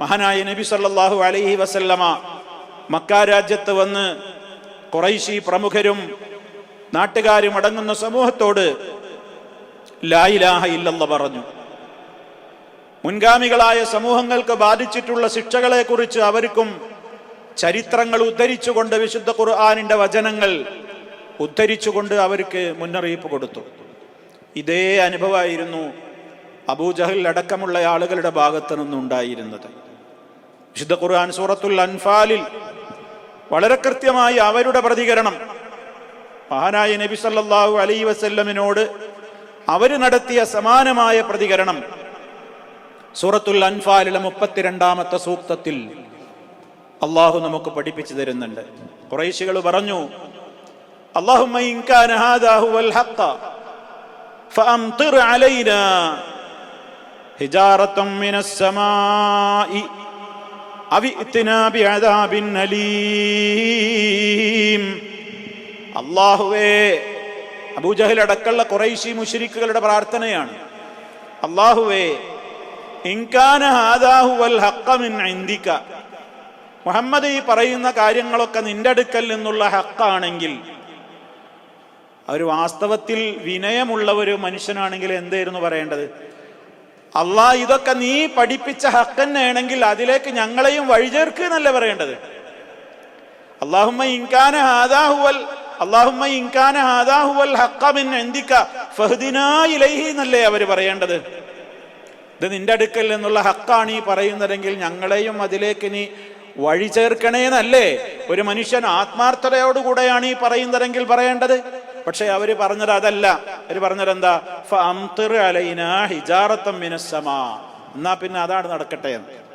മഹാനായ നബി സല്ലാഹു അലൈഹി വസല്ലമ മക്ക രാജ്യത്ത് വന്ന് കുറൈശി പ്രമുഖരും നാട്ടുകാരും അടങ്ങുന്ന സമൂഹത്തോട് ലായിലാഹ ഇല്ലെന്ന് പറഞ്ഞു. മുൻഗാമികളായ സമൂഹങ്ങൾക്ക് ബാധിച്ചിട്ടുള്ള ശിക്ഷകളെക്കുറിച്ച് അവർക്കും ചരിത്രങ്ങൾ ഉദ്ധരിച്ചുകൊണ്ട് വിശുദ്ധ ഖുർആാനിന്റെ വചനങ്ങൾ ഉദ്ധരിച്ചുകൊണ്ട് അവർക്ക് മുന്നറിയിപ്പ് കൊടുത്തു. ഇതേ അനുഭവമായിരുന്നു അബൂജഹൽ അടക്കമുള്ള ആളുകളുടെ ഭാഗത്തു നിന്നുണ്ടായിരുന്നത് വിശുദ്ധ ഖുർആൻ സൂറത്തുൽ അൻഫാലിൽ വളരെ കൃത്യമായി അവരുടെ പ്രതികരണം. മഹാനായ നബി സല്ലാഹു അലൈ വസ്ല്ലമിനോട് അവർ നടത്തിയ സമാനമായ പ്രതികരണം. സൂറത്തുൽ അൻഫാലിലെ മുപ്പത്തിരണ്ടാമത്തെ സൂക്തത്തിൽ അള്ളാഹു നമുക്ക് പഠിപ്പിച്ചു തരുന്നുണ്ട്. കുറേശികൾ പറഞ്ഞു അള്ളാഹു ഹിജാറത്തും മിനസ്സമായി അള്ളാഹുവേ അബൂജഹൽ അടക്കമുള്ള കുറൈശി മുഷരിക്കുകളുടെ പ്രാർത്ഥനയാണ്. അള്ളാഹുവേ ഇന്ദിക്ക മുഹമ്മദ് ഈ പറയുന്ന കാര്യങ്ങളൊക്കെ നിന്റെ അടുക്കൽ നിന്നുള്ള ഹക്കാണെങ്കിൽ അവർ വാസ്തവത്തിൽ വിനയമുള്ള ഒരു മനുഷ്യനാണെങ്കിൽ എന്തായിരുന്നു പറയേണ്ടത്? അള്ളാ ഇതൊക്കെ നീ പഠിപ്പിച്ച ഹക്കന്നെയാണെങ്കിൽ അതിലേക്ക് ഞങ്ങളെയും വഴിചേർക്ക് എന്നല്ലേ പറയേണ്ടത്? അള്ളാഹുമ്മ ഇൻകാന ഹാദാഹുവൽ അള്ളാഹുമ്മ ഇൻകാന ഹാദാഹുവൽ ഹക്കമിൻ എന്തിക്ക ഫഹദിനായിലൈഹി എന്നല്ലേ അവർ പറയേണ്ടത്? ഇത് നിന്റെ അടുക്കൽ നിന്നുള്ള ഹക്കാണ് ഈ പറയുന്നതെങ്കിൽ ഞങ്ങളെയും അതിലേക്ക് നീ വഴി ചേർക്കണേന്നല്ലേ ഒരു മനുഷ്യൻ ആത്മാർത്ഥതയോടുകൂടെയാണ് ഈ പറയുന്നതെങ്കിൽ പറയേണ്ടത്. പക്ഷെ അവർ പറഞ്ഞത് അതല്ല. അവർ പറഞ്ഞതെന്താ? ഹിജാറത്തം എന്നാ പിന്നെ അതാണ് നടക്കട്ടെ എന്ന്.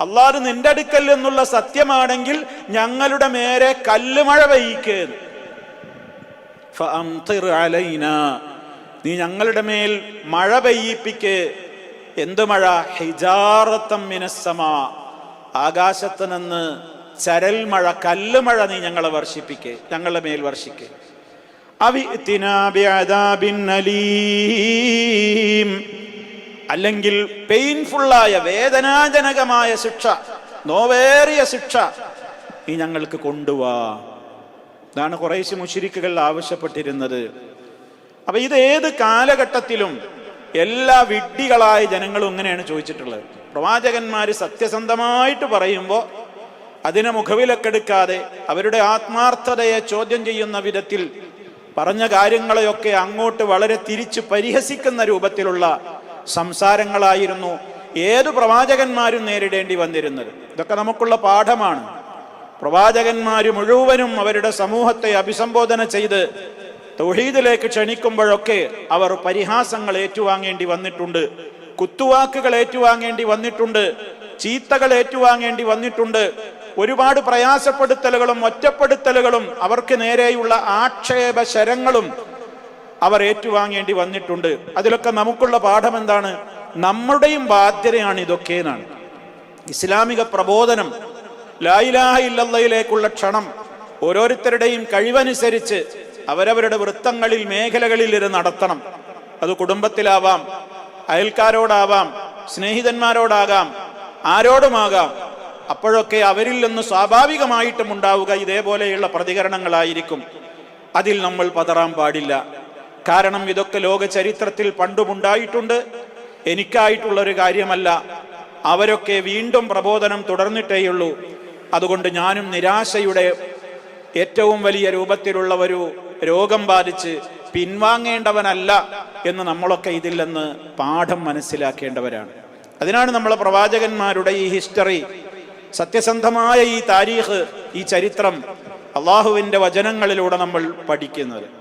അള്ളാഹ് നിന്റെ അടുക്കൽ എന്നുള്ള സത്യമാണെങ്കിൽ ഞങ്ങളുടെ മേരെ കല്ല് മഴ അലൈനാ. നീ ഞങ്ങളുടെ മേൽ മഴ പെയ്യിപ്പിക്ക്. എന്ത് മഴ? ഹിജാറത്തം മിനസ്സമാ. ആകാശത്ത് നിന്ന് ചരൽ മഴ നീ ഞങ്ങളെ വർഷിപ്പിക്കേ. ഞങ്ങളുടെ മേൽ വർഷിക്ക്. അല്ലെങ്കിൽ പെയിൻഫുള്ളായ വേദനാജനകമായ ശിക്ഷ നോവേറിയ ശിക്ഷ നീ ഞങ്ങൾക്ക് കൊണ്ടുവാ. ഇതാണ് കുറേശ്ശെ മുഷിരിക്കുകൾ ആവശ്യപ്പെട്ടിരുന്നത്. അപ്പൊ ഇത് ഏത് കാലഘട്ടത്തിലും എല്ലാ വിഡ്ഢികളായ ജനങ്ങളും ഇങ്ങനെയാണ് ചോദിച്ചിട്ടുള്ളത്. പ്രവാചകന്മാർ സത്യസന്ധമായിട്ട് പറയുമ്പോൾ അതിനെ മുഖവിലക്കെടുക്കാതെ അവരുടെ ആത്മാർത്ഥതയെ ചോദ്യം ചെയ്യുന്ന വിധത്തിൽ പറഞ്ഞ കാര്യങ്ങളെയൊക്കെ അങ്ങോട്ട് വളരെ തിരിച്ച് പരിഹസിക്കുന്ന രൂപത്തിലുള്ള സംസാരങ്ങളായിരുന്നു ഏതു പ്രവാചകന്മാരും നേരിടേണ്ടി വന്നിരുന്നത്. ഇതൊക്കെ നമുക്കുള്ള പാഠമാണ്. പ്രവാചകന്മാർ മുഴുവനും അവരുടെ സമൂഹത്തെ അഭിസംബോധന ചെയ്ത് തൗഹീദിലേക്ക് ക്ഷണിക്കുമ്പോഴൊക്കെ അവർ പരിഹാസങ്ങൾ ഏറ്റുവാങ്ങേണ്ടി വന്നിട്ടുണ്ട്. കുത്തുവാക്കുകൾ ഏറ്റുവാങ്ങേണ്ടി വന്നിട്ടുണ്ട്. ചീത്തകൾ ഏറ്റുവാങ്ങേണ്ടി വന്നിട്ടുണ്ട്. ഒരുപാട് പ്രയാസപ്പെടുത്തലുകളും ഒറ്റപ്പെടുത്തലുകളും അവർക്ക് നേരെയുള്ള ആക്ഷേപ ശരങ്ങളും അവർ ഏറ്റുവാങ്ങേണ്ടി വന്നിട്ടുണ്ട്. അതിലൊക്കെ നമുക്കുള്ള പാഠം എന്താണ്? നമ്മുടെയും ബാധ്യതയാണ് ഇതൊക്കെ എന്നാണ്. ഇസ്ലാമിക പ്രബോധനം ലായിലാഹ ഇല്ലയിലേക്കുള്ള ക്ഷണം ഓരോരുത്തരുടെയും കഴിവനുസരിച്ച് അവരവരുടെ വൃത്തങ്ങളിൽ മേഖലകളിൽ ഇത് നടത്തണം. അത് കുടുംബത്തിലാവാം അയൽക്കാരോടാവാം സ്നേഹിതന്മാരോടാകാം ആരോടുമാകാം. അപ്പോഴൊക്കെ അവരിൽ നിന്ന് സ്വാഭാവികമായിട്ടും ഉണ്ടാവുക ഇതേപോലെയുള്ള പ്രതികരണങ്ങളായിരിക്കും. അതിൽ നമ്മൾ പതറാൻ പാടില്ല. കാരണം ഇതൊക്കെ ലോക ചരിത്രത്തിൽ പണ്ടുമുണ്ടായിട്ടുണ്ട്. എനിക്കായിട്ടുള്ളൊരു കാര്യമല്ല. അവരൊക്കെ വീണ്ടും പ്രബോധനം തുടർന്നിട്ടേയുള്ളൂ. അതുകൊണ്ട് ഞാനും നിരാശയുടെ ഏറ്റവും വലിയ രൂപത്തിലുള്ള ഒരു രോഗം ബാധിച്ച് പിൻവാങ്ങേണ്ടവനല്ല എന്ന് നമ്മളൊക്കെ ഇതിൽ നിന്ന് പാഠം മനസ്സിലാക്കേണ്ടവരാണ്. അതിനാണ് നമ്മളെ പ്രവാചകന്മാരുടെ ഈ ഹിസ്റ്ററി സത്യസന്ധമായ ഈ താരീഖ് ഈ ചരിത്രം അള്ളാഹുവിന്റെ വചനങ്ങളിലൂടെ നമ്മൾ പഠിക്കുന്നത്.